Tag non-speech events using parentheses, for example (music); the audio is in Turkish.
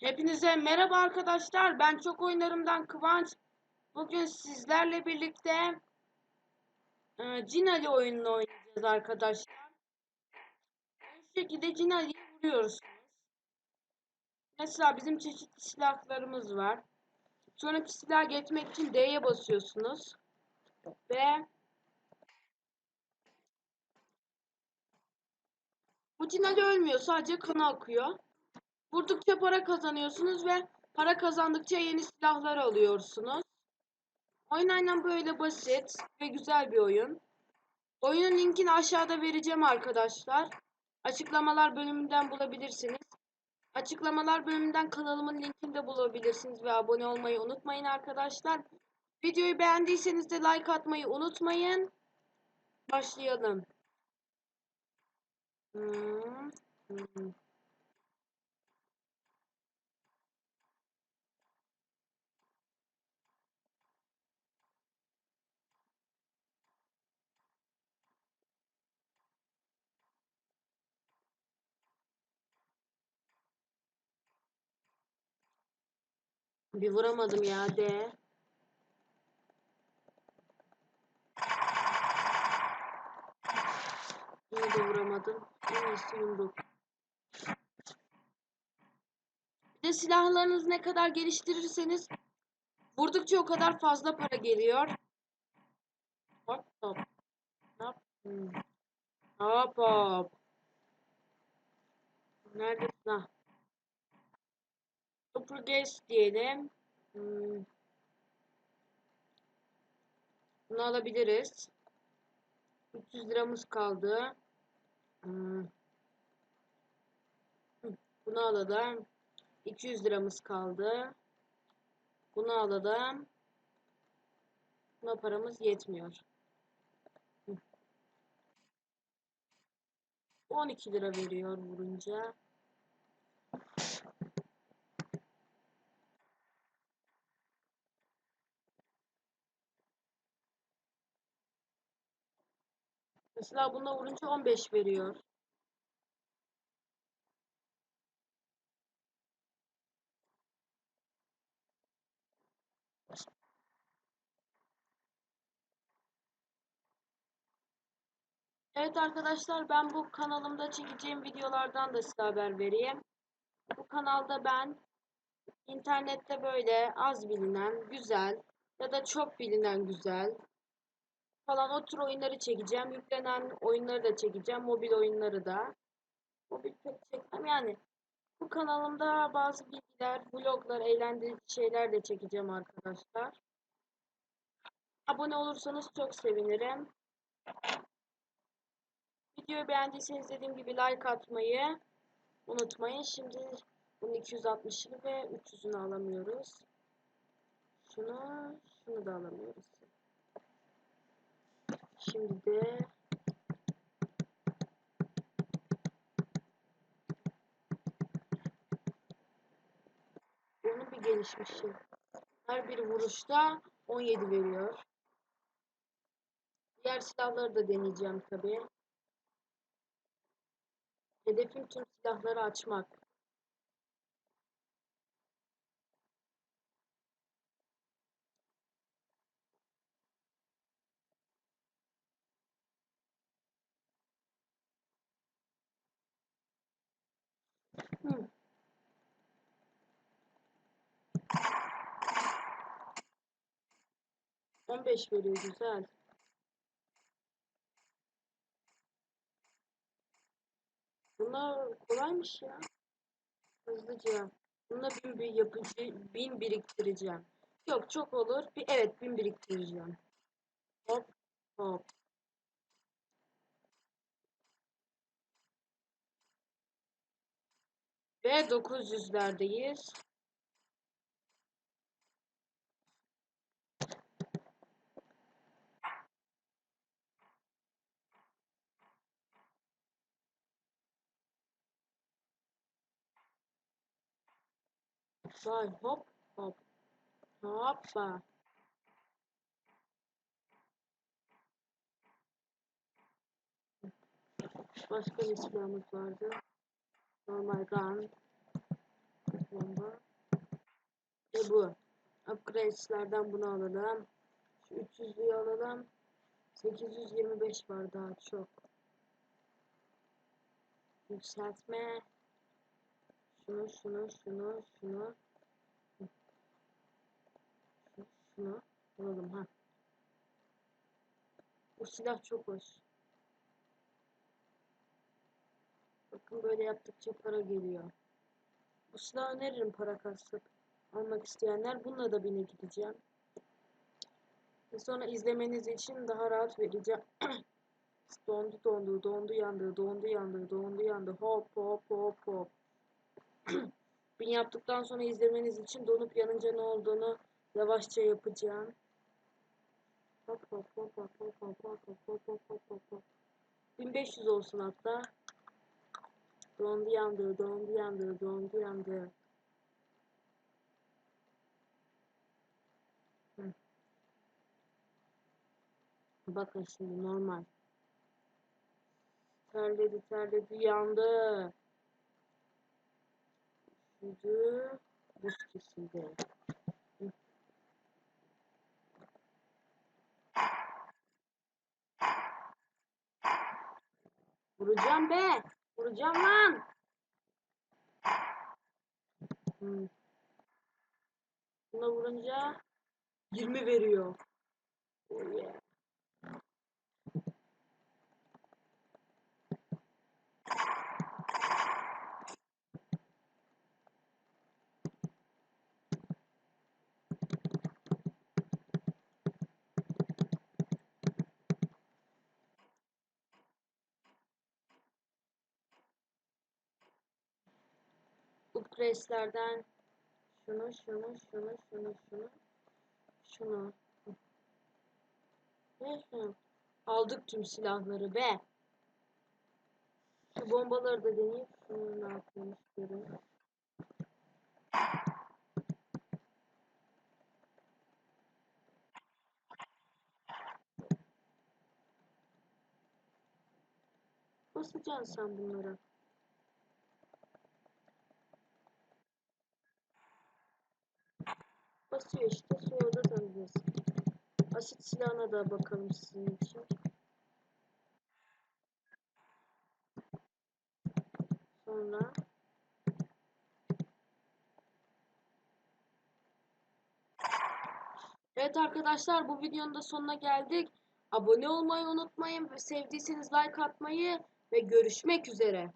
Hepinize merhaba arkadaşlar. Ben çok oyunlarımdan Kıvanç. Bugün sizlerle birlikte e, Cinali oyununu oynayacağız arkadaşlar. Bu şekilde Cinali'yi vuruyorsunuz. Mesela bizim çeşitli silahlarımız var. Sonraki silah geçmek için D'ye basıyorsunuz. Ve bu Cinali ölmüyor. Sadece kanı akıyor. Vurdukça para kazanıyorsunuz ve para kazandıkça yeni silahlar alıyorsunuz. Oyun aynen böyle basit ve güzel bir oyun. Oyunun linkini aşağıda vereceğim arkadaşlar. Açıklamalar bölümünden bulabilirsiniz. Açıklamalar bölümünden kanalımın linkini de bulabilirsiniz ve abone olmayı unutmayın arkadaşlar. Videoyu beğendiyseniz de like atmayı unutmayın. Başlayalım. Hmm. Hmm. Bir vuramadım ya de. Yine de vuramadım. En iyisi yumruk. Bir de silahlarınızı ne kadar geliştirirseniz vurdukça o kadar fazla para geliyor. Hop hop. Hop. Hmm. Hop hop. Neredesin ha? Supergas diyelim. Hmm. Bunu alabiliriz. 300 liramız kaldı. Hmm. Bunu alalım. 200 liramız kaldı. Bunu alalım. Buna paramız yetmiyor. 12 lira veriyor vurunca. Mesela buna vurunca 15 veriyor. Evet arkadaşlar ben bu kanalımda çekeceğim videolardan da size haber vereyim. Bu kanalda ben internette böyle az bilinen, güzel ya da çok bilinen güzel falan o tür oyunları çekeceğim. Yüklenen oyunları da çekeceğim. Mobil oyunları da. Mobil pek çekmem yani. Bu kanalımda bazı bilgiler, vloglar, eğlendirici şeyler de çekeceğim arkadaşlar. Abone olursanız çok sevinirim. Videoyu beğendiyseniz dediğim gibi like atmayı unutmayın. Şimdi bunun 260'ını ve 300'ünü alamıyoruz. Şunu, şunu da alamıyoruz. Şimdi de bunun bir gelişmişi. Her bir vuruşta 17 veriyor. Diğer silahları da deneyeceğim tabii. Hedefim tüm silahları açmak. 15 veriyor güzel. Bunlar kolaymış ya. Hızlıca. Bununla bin bir yapıcı, bin biriktireceğim. Yok çok olur. Bir, evet bin biriktireceğim. Hop hop. Ve 900'lerdeyiz. Vay hop hop. Hoppa. Başka bir silahımız vardı. Normal gun. bomba. Ve bu. Upgrades'lerden bunu alalım. Şu 300'lüyü alalım. 825 var daha çok. Yükseltme. Şunu, şunu, şunu, şunu. Şu- Şunu alalım ha. Bu silah çok hoş. Bakın böyle yaptıkça para geliyor. Bu silahı öneririm para kasıp almak isteyenler. Bununla da bine gideceğim. Ve sonra izlemeniz için daha rahat vereceğim. (clears throat) dondu dondu, dondu yandı, dondu yandı, dondu yandı. Hop hop hop hop. (clears throat) bin yaptıktan sonra izlemeniz için donup yanınca ne olduğunu yavaşça yapacağım. Hop hop hop hop hop hop hop hop hop hop hop hop hop. 1500 olsun hatta. Dondu yandı, dondu yandı, dondu yandı. Bakın şimdi normal. Terledi, terledi, yandı. Üşüdü, buz kesildi. Vuracağım be! Vuracağım lan! Hı. Buna vurunca 20 veriyor. Oh yeah. Upgrade'lerden şunu, şunu, şunu, şunu, şunu, şunu. Şunu. Aldık tüm silahları be. Şu bombaları da deneyip şunu ne yapıyormuş görün. Basacaksın sen bunlara. Basıyor işte sonra da tanıyorsun. Asit silahına da bakalım sizin için. Sonra Evet arkadaşlar bu videonun da sonuna geldik. Abone olmayı unutmayın ve sevdiyseniz like atmayı ve görüşmek üzere.